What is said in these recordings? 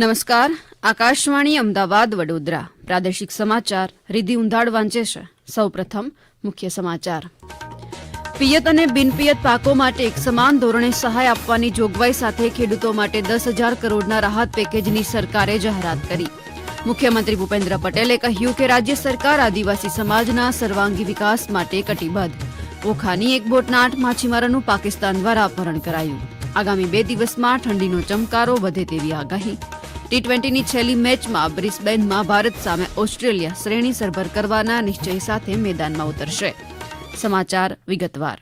નમસ્કાર. આકાશવાણી અમદાવાદ વડોદરા. પ્રાદેશિક સમાચાર રિધિ ઉંધાડ વાંચે છે. સૌપ્રથમ મુખ્ય સમાચાર. પિયત અને બિનપિયત પાકો માટે એક સમાન ધોરણે સહાય આપવાની જોગવાઈ સાથે ખેડૂતો માટે દસ હજાર કરોડના રાહત પેકેજની સરકારે જાહેરાત કરી. મુખ્યમંત્રી ભૂપેન્દ્ર પટેલે કહ્યું કે રાજ્ય સરકાર આદિવાસી સમાજના સર્વાંગી વિકાસ માટે કટિબદ્ધ. ઓખાની એક બોટના આઠ માછીમારોનું પાકિસ્તાન દ્વારા અપહરણ કરાયું. આગામી બે દિવસમાં ઠંડીનો ચમકારો વધે તેવી આગાહી. ટી ટ્વેન્ટીની છેલ્લી મેચમાં બ્રિસ્બેનમાં ભારત સામે ઓસ્ટ્રેલિયા શ્રેણી સરભર કરવાના નિશ્ચય સાથે મેદાનમાં ઉતરશે. સમાચાર વિગતવાર.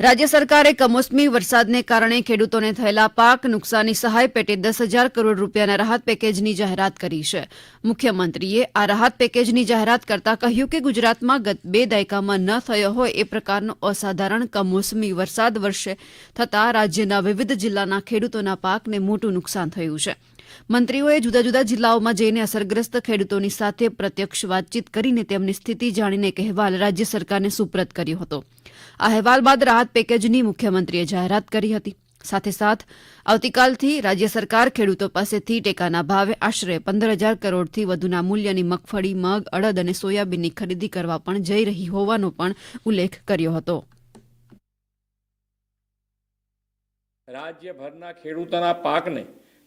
રાજ્ય સરકારે કમોસમી વરસાદને કારણે ખેડૂતોને થયેલા પાક નુકસાની સહાય પેટે દસ હજાર કરોડ રૂપિયાના રાહત પેકેજની જાહેરાત કરી છે. મુખ્યમંત્રીએ આ રાહત પેકેજની જાહેરાત કરતા કહ્યું કે ગુજરાતમાં ગત બે દાયકામાં ન થયો હોય એ પ્રકારનો અસાધારણ કમોસમી વરસાદ વર્ષે થતાં રાજ્યના વિવિધ જિલ્લાના ખેડૂતોના પાકને મોટું નુકસાન થયું છે. મંત્રીઓએ જુદા જુદા જિલ્લાઓમાં જઈને અસરગ્રસ્ત ખેડૂતોની સાથે પ્રત્યક્ષ વાતચીત કરીને તેમની સ્થિતિ જાણીને એક અહેવાલ રાજ્ય સરકારને સુપ્રત કર્યો હતો. આ અહેવાલ બાદ રાહત પેકેજની મુખ્યમંત્રીએ જાહેરાત કરી હતી. સાથે સાથ, આવતીકાલથી રાજ્ય સરકાર ખેડૂતો પાસેથી ટેકાના ભાવે આશરે પંદર હજાર કરોડથી વધુના મૂલ્યની મગફળી, મગ, અડદ અને સોયાબીનની ખરીદી કરવા પણ જઈ રહી હોવાનો પણ ઉલ્લેખ કર્યો હતો. રાજ્યભરના ખેડૂતોના પાકને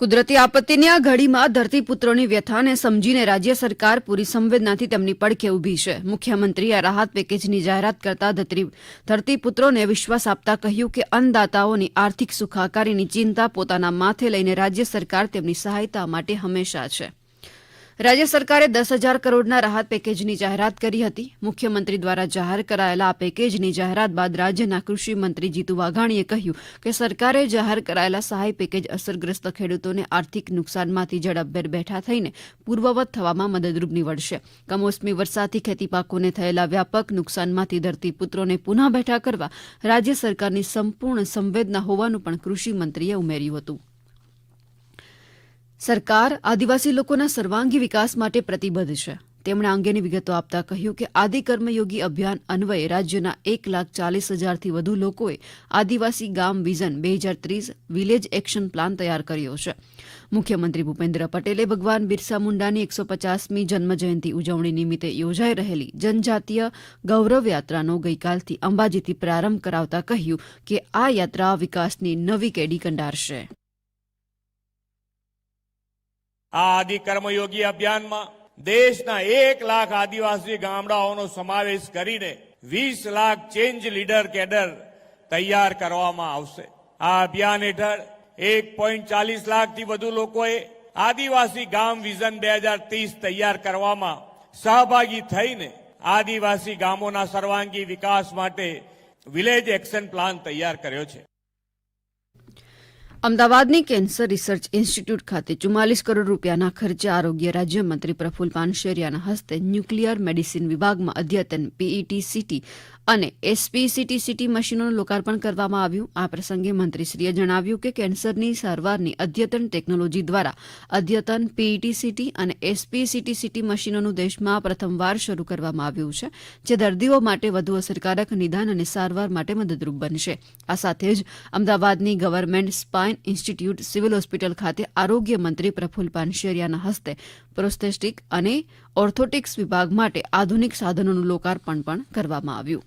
કુદરતી આપત્તિની આ ઘડીમાં ધરતીપુત્રોની વ્યથાને સમજીને રાજ્ય સરકાર પૂરી સંવેદનાથી તેમની પડખે ઊભી છે. મુખ્યમંત્રી આ રાહત પેકેજની જાહેરાત કરતા ધરતીપુત્રોને વિશ્વાસ આપતા કહ્યું કે અન્નદાતાઓની આર્થિક સુખાકારીની ચિંતા પોતાના માથે લઈને રાજ્ય સરકાર તેમની સહાયતા માટે હંમેશા છે. રાજ્ય સરકારે દસ હજાર કરોડના રાહત પેકેજની જાહેરાત કરી હતી. મુખ્યમંત્રી દ્વારા જાહેર કરાયેલા આ પેકેજની જાહેરાત બાદ રાજ્યના કૃષિ મંત્રી જીતુ વાઘાણીએ કહ્યું કે સરકારે જાહેર કરાયેલા સહાય પેકેજ અસરગ્રસ્ત ખેડૂતોને આર્થિક નુકસાનમાંથી ઝડપભેર બેઠા થઈને પૂર્વવત થવામાં મદદરૂપ નીવડશે. કમોસમી વરસાદથી ખેતી પાકોને થયેલા વ્યાપક નુકસાનમાંથી ધરતીપુત્રોને પુનઃ બેઠા કરવા રાજ્ય સરકારની સંપૂર્ણ સંવેદના હોવાનું પણ કૃષિ મંત્રીએ ઉમેર્યું હતું. સરકાર આદિવાસી લોકોના સર્વાંગી વિકાસ માટે પ્રતિબદ્ધ છે. તેમણે અંગેની વિગતો આપતા કહ્યું કે આદિ કર્મયોગી અભિયાન અન્વયે રાજ્યના એક લાખ ચાલીસ હજારથી વધુ લોકોએ આદિવાસી ગામ વિઝન બે હજાર ત્રીસ વિલેજ એક્શન પ્લાન તૈયાર કર્યો છે. મુખ્યમંત્રી ભૂપેન્દ્ર પટેલે ભગવાન બિરસા મુંડાની એકસો પચાસમી જન્મજયંતિ ઉજવણી નિમિત્તે યોજાઈ રહેલી જનજાતીય ગૌરવ યાત્રાનો ગઈકાલથી અંબાજીથી પ્રારંભ કરાવતા કહ્યું કે આ યાત્રા વિકાસની નવી કેડી કંડારશે. આ આદિ કર્મયોગી અભિયાનમાં દેશના એક લાખ આદિવાસી ગામડાઓનો સમાવેશ કરીને વીસ લાખ ચેન્જ લીડર કેડર તૈયાર કરવામાં આવશે. આ અભિયાન હેઠળ એક પોઈન્ટ ચાલીસ લાખથી વધુ લોકોએ આદિવાસી ગામ વિઝન બે હજાર ત્રીસ તૈયાર કરવામાં સહભાગી થઈને આદિવાસી ગામોના સર્વાંગી વિકાસ માટે વિલેજ એક્શન પ્લાન તૈયાર કર્યો છે. અમદાવાદની કેન્સર રિસર્ચ ઇન્સ્ટિટ્યૂટ ખાતે ચુમ્માલીસ કરોડ રૂપિયાના ખર્ચે આરોગ્ય રાજ્યમંત્રી પ્રફુલ પાનશેરિયાના હસ્તે ન્યુક્લિયર મેડિસિન વિભાગમાં અદ્યતન પીઈટી સીટી અને એસપીસીટી સીટી મશીનોનું લોકાર્પણ કરવામાં આવ્યું. આ પ્રસંગે મંત્રીશ્રીએ જણાવ્યું કે કેન્સરની સારવારની અદ્યતન ટેકનોલોજી દ્વારા અદ્યતન પીઈટી સીટી અને એસપીસીટી સીટી મશીનોનું દેશમાં પ્રથમવાર શરૂ કરવામાં આવ્યું છે, જે દર્દીઓ માટે વધુ અસરકારક નિદાન અને સારવાર માટે મદદરૂપ બનશે. આ સાથે જ અમદાવાદની government spine institute civil hospital ખાતે આરોગ્ય મંત્રી પ્રફુલ પાનશેરિયાના હસ્તે પ્રોસ્થેસ્ટિક અને ઓર્થોટિક્સ વિભાગ માટે આધુનિક સાધનોનું લોકાર્પણ પણ કરવામાં આવ્યું.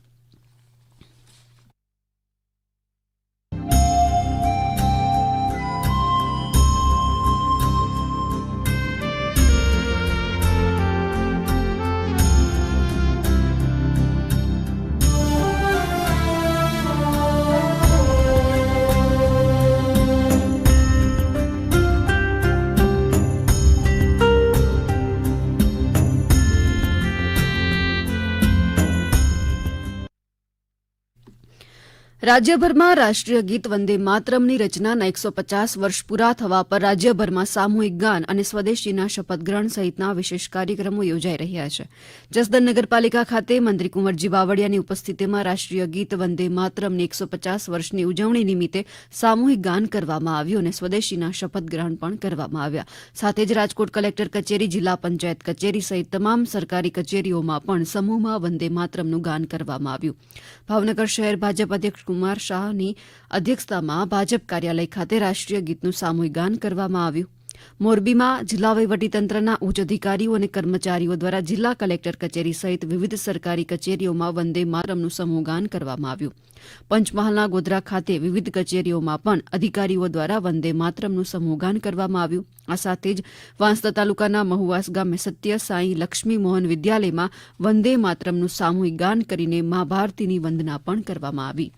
રાજ્યભરમાં રાષ્ટ્રીય ગીત વંદે માતરમની રચનાના એકસો પચાસ વર્ષ પૂરા થવા પર રાજ્યભરમાં સામૂહિક ગાન અને સ્વદેશીના શપથગ્રહણ સહિતના વિશેષ કાર્યક્રમો યોજાઈ રહ્યા છે. જસદન નગરપાલિકા ખાતે મંત્રી કુંવરજી બાવળિયાની ઉપસ્થિતિમાં રાષ્ટ્રીય ગીત વંદે માતરમની એકસો પચાસ વર્ષની ઉજવણી નિમિત્તે સામૂહિક ગાન કરવામાં આવ્યું અને સ્વદેશીના શપથગ્રહણ પણ કરવામાં આવ્યા. સાથે જ રાજકોટ કલેક્ટર કચેરી, જિલ્લા પંચાયત કચેરી સહિત તમામ સરકારી કચેરીઓમાં પણ સમૂહમાં વંદે માતરમનું ગાન કરવામાં આવ્યું. ભાવનગર શહેર ભાજપ અધ્યક્ષ કુમાર શાહની અધ્યક્ષતામાં ભાજપ કાર્યાલય ખાતે રાષ્ટ્રીય ગીતનું સામૂહિક ગાન કરવામાં આવ્યું. મોરબીમાં જિલ્લા વહીવટીતંત્રના ઉચ્ચ અધિકારીઓ અને કર્મચારીઓ દ્વારા જિલ્લા કલેક્ટર કચેરી સહિત વિવિધ સરકારી કચેરીઓમાં વંદે માતરમનું સમૂહગાન કરવામાં આવ્યું. પંચમહાલના ગોધરા ખાતે વિવિધ કચેરીઓમાં પણ અધિકારીઓ દ્વારા વંદે માતરમનું સમૂહગાન કરવામાં આવ્યું. આ સાથે જ વાંસદા તાલુકાના મહુવાસ ગામે સત્ય સાંઈ લક્ષ્મી મોહન વિદ્યાલયમાં વંદે માતરમનું સામૂહિક ગાન કરીને મા ભારતીની વંદના પણ કરવામાં આવી.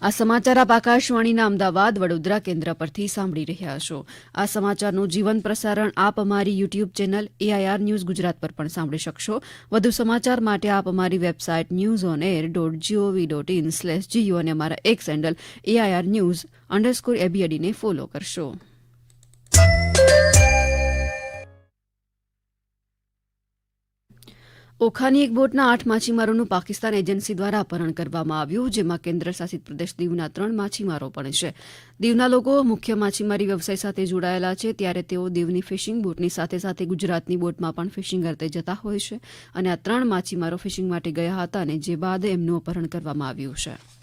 આ સમાચાર આપ આકાશવાણીના અમદાવાદ, વડોદરા કેન્દ્ર પરથી સાંભળી રહ્યા છો. આ સમાચારનું જીવન પ્રસારણ આપ અમારી YouTube channel AIR news Gujarat પર પણ સાંભળી શકશો. વધુ સમાચાર માટે આપ અમારી website news on air dot GOV dot in slash GO અને અમારા X handle AIR news underscore એબીએડીને follow કરશો. ઓખાની એક બોટના આઠ માછીમારોનું પાકિસ્તાન એજન્સી દ્વારા અપહરણ કરવામાં આવ્યું, જેમાં કેન્દ્ર શાસિત પ્રદેશ દીવના ત્રણ માછીમારો પણ છે. દીવના લોકો મુખ્ય માછીમારી વ્યવસાય સાથે જોડાયેલા છે, ત્યારે તેઓ દીવની ફિશિંગ બોટની સાથે સાથે ગુજરાતની બોટમાં પણ ફિશિંગ અર્થે જતા હોય છે. અને આ ત્રણ માછીમારો ફિશિંગ માટે ગયા હતા અને જે બાદ એમનું અપહરણ કરવામાં આવ્યું છે.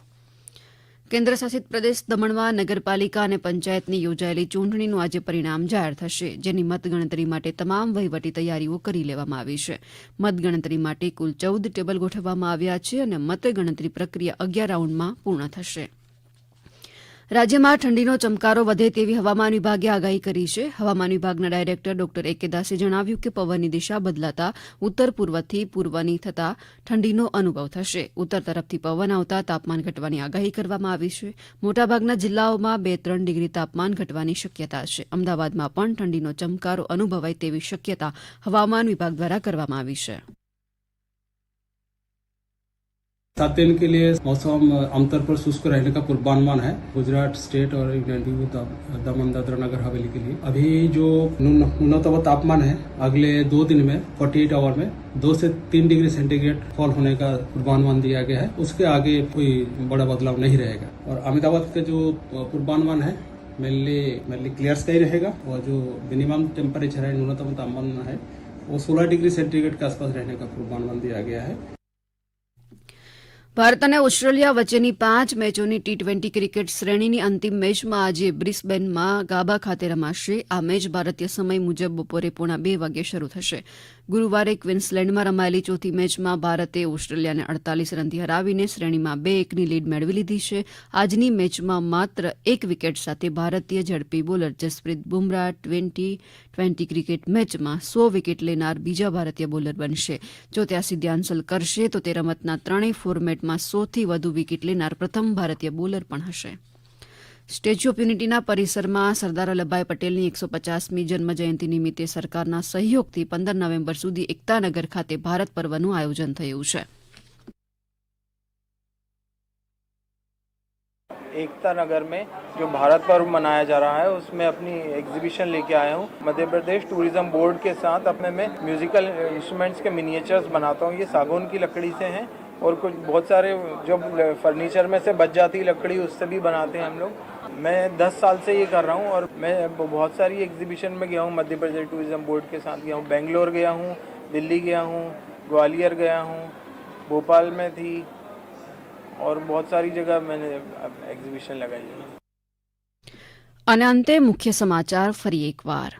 કેન્દ્ર શાસિત પ્રદેશ દમણમાં નગરપાલિકા અને પંચાયતની યોજાયેલી ચૂંટણીનું આજે પરિણામ જાહેર થશે, જેની મતગણતરી માટે તમામ વહીવટી તૈયારીઓ કરી લેવામાં આવી છે. મતગણતરી માટે કુલ ચૌદ ટેબલ ગોઠવવામાં આવ્યા છે અને મતગણતરી પ્રક્રિયા અગિયાર રાઉન્ડમાં પૂર્ણ થશે. રાજ્યમાં ઠંડીનો ચમકારો વધે તેવી હવામાન વિભાગે આગાહી કરી છે. હવામાન વિભાગના ડાયરેક્ટર ડોક્ટર એકે દાસે જણાવ્યું કે પવનની દિશા બદલાતા ઉત્તર પૂર્વથી પૂર્વની થતા ઠંડીનો અનુભવ થશે. ઉત્તર તરફથી પવન આવતા તાપમાન ઘટવાની આગાહી કરવામાં આવી છે. મોટાભાગના જિલ્લાઓમાં બે ત્રણ ડિગ્રી તાપમાન ઘટવાની શક્યતા છે. અમદાવાદમાં પણ ઠંડીનો ચમકારો અનુભવાય તેવી શક્યતા હવામાન વિભાગ દ્વારા કરવામાં આવી છે. सात दिन के लिए मौसम आमतौर पर शुष्क रहने का पूर्वानुमान है। गुजरात स्टेट और दमन दादरा नगर हवेली के लिए। अभी जो न्यूनतम तापमान है, अगले दो दिन में 48 आवर में, दो से तीन डिग्री सेंटीग्रेड फॉल होने का पूर्वानुमान दिया गया है। उसके आगे कोई बड़ा बदलाव नहीं रहेगा। और अहमदाबाद का जो पूर्वानुमान है मेनली मेनली क्लियर स्काई रहेगा। और जो मिनिमम टेम्परेचर है, न्यूनतम तापमान है, वो 16 डिग्री सेंटीग्रेड के आसपास रहने का पूर्वानुमान दिया गया है। ભારત અને ઓસ્ટ્રેલિયા વચ્ચેની પાંચ મેચોની ટી ટ્વેન્ટી ક્રિકેટ શ્રેણીની અંતિમ મેચમાં આજે બ્રિસ્બેનમાં ગાબા ખાતે રમાશે. આ મેચ ભારતીય સમય મુજબ બપોરે પોણા બે વાગ્યે શરૂ થશે. ગુરુવારે ક્વિન્સલેન્ડમાં રમાયેલી ચોથી મેચમાં ભારતે ઓસ્ટ્રેલિયાને અડતાલીસ રનથી હરાવીને શ્રેણીમાં બે એકની લીડ મેળવી લીધી છે. આજની મેચમાં માત્ર એક વિકેટ સાથે ભારતીય ઝડપી bowler Jasprit Bumrah twenty twenty cricket મેચમાં સો વિકેટ લેનાર બીજા ભારતીય બોલર બનશે. જો તે આ સિદ્ધિ હાંસલ કરશે, તો તે રમતના ત્રણેય ફોર્મેટમાં સોથી વધુ વિકેટ લેનાર પ્રથમ ભારતીય બોલર પણ હશે સ્ટેચ્યુ ઓફ યુનિટીના પરિસરમાં સરદાર વલ્લભભાઈ પટેલની એકસો પચાસમી જન્મજયંતિ નિમિત્તે સરકારના સહયોગથી પંદર નવેમ્બર સુધી એકતાનગર ખાતે ભારત પર્વનું આયોજન થયું છે एकता नगर में जो भारत पर्व मनाया जा रहा है उसमें अपनी एग्जीबिशन लेके आया हूँ मध्य प्रदेश टूरिज्म बोर्ड के साथ अपने में म्यूजिकल इंस्ट्रूमेंट्स के मिनिएचर्स बनाता हूँ ये सागौन की लकड़ी से हैं और कुछ बहुत सारे जो फर्नीचर में से बच जाती लकड़ी, उससे भी बनाते हैं हम लोग। मैं दस साल से ये कर रहा हूँ और मैं बहुत सारी एग्जीबिशन में गया हूँ। मध्य प्रदेश टूरिज़्म बोर्ड के साथ गया हूँ। बेंगलोर गया हूँ, दिल्ली गया हूँ, ग्वालियर गया हूँ, भोपाल में थी और बहुत सारी जगह मैंने एग्जीबिशन लगाई है। अनंत मुख्य समाचार, फरी एक बार।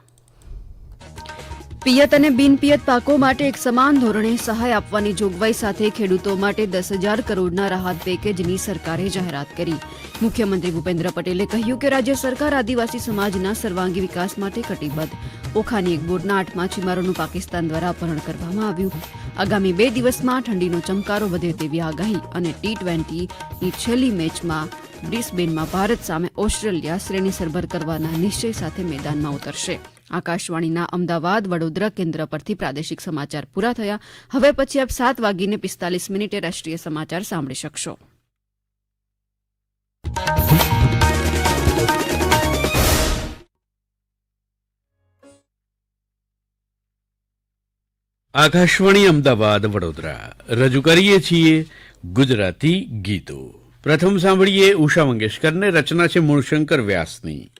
પિયત અને બિનપિયત પાકો માટે એક સમાન ધોરણે સહાય આપવાની જોગવાઈ સાથે ખેડૂતો માટે દસ હજાર કરોડના રાહત પેકેજની સરકારે જાહેરાત કરી. મુખ્યમંત્રી ભૂપેન્દ્ર પટેલે કહ્યું કે રાજ્ય સરકાર આદિવાસી સમાજના સર્વાંગી વિકાસ માટે કટિબદ્ધ. ઓખાની એક બોટના આઠ માછીમારોનું પાકિસ્તાન દ્વારા અપહરણ કરવામાં આવ્યું. આગામી બે દિવસમાં ઠંડીનો ચમકારો વધે તેવી આગાહી અને ટી ટ્વેન્ટીની છેલ્લી મેચમાં બ્રિસ્બેનમાં ભારત સામે ઓસ્ટ્રેલિયા શ્રેણી સરભર કરવાના નિશ્ચય સાથે મેદાનમાં ઉતરશે. આકાશવાણીના અમદાવાદ વડોદરા કેન્દ્ર પરથી પ્રાદેશિક સમાચાર પૂરા થયા. હવે પછી આપ સાત વાગીને પિસ્તાલીસ મિનિટે રાષ્ટ્રીય સમાચાર સાંભળી શકશો. આકાશવાણી અમદાવાદ વડોદરા. રજૂ કરીએ છીએ ગુજરાતી ગીતો. પ્રથમ સાંભળીએ ઉષા મંગેશકરને રચના છે મૂળશંકર વ્યાસની.